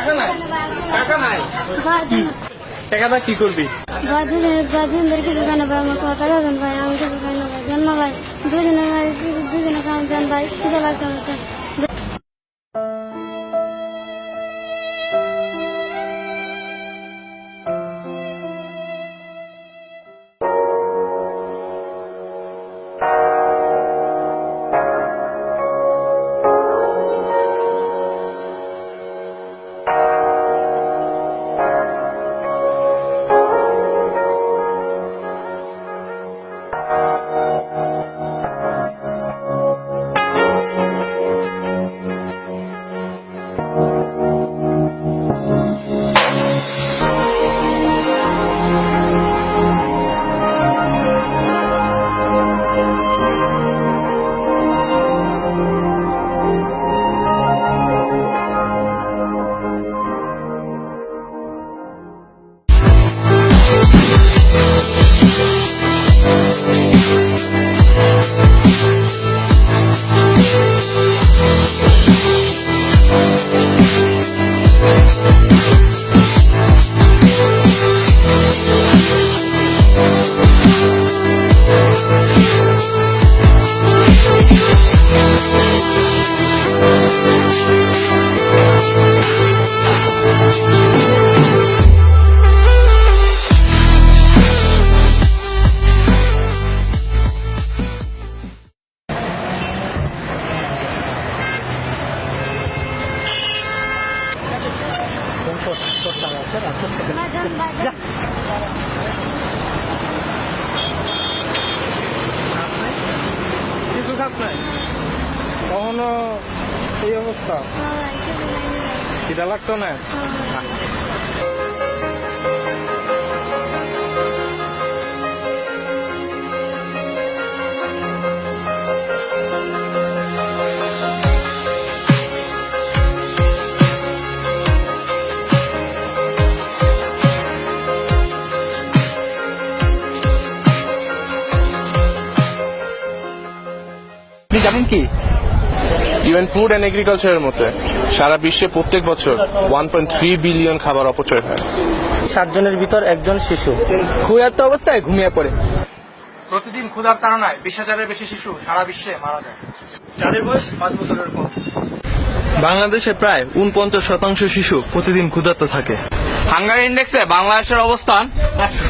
টাকা নাই? টাকা নাই? টাকাটা কি করবি? দুজনদেরকে দোকানে ভাই আমার কথা দেন ভাই আমি তো দোকানে ভাই দুজনে ভাই দুজনে কাম দেন ভাই খিদে লাগছে আমার কিছু খাস নাই? কখনো এই অবস্থা? হ্যাঁ খিদে লাগতো না? আপনি জানেন কি? ইভেন ফুড অ্যান্ড এগ্রিকালচারের মধ্যে সারা বিশ্বে প্রত্যেক বছর ওয়ান পয়েন্ট থ্রি বিলিয়ন খাবার অপচয় হয়। সাতজনের ভিতর একজন শিশু। ক্ষুধার্ত অবস্থায় ঘুমিয়ে পড়ে। প্রতিদিন ক্ষুধার তাড়নায় বিশ হাজারের বেশি শিশু সারা বিশ্বে মারা যায়। যাদের বয়স পাঁচ বছরের কম। বাংলাদেশে প্রায় উনপঞ্চাশ শতাংশ শিশু প্রতিদিন ক্ষুধার্ত থাকে। হাঙ্গার ইন্ডেক্সে বাংলাদেশের অবস্থান একশো।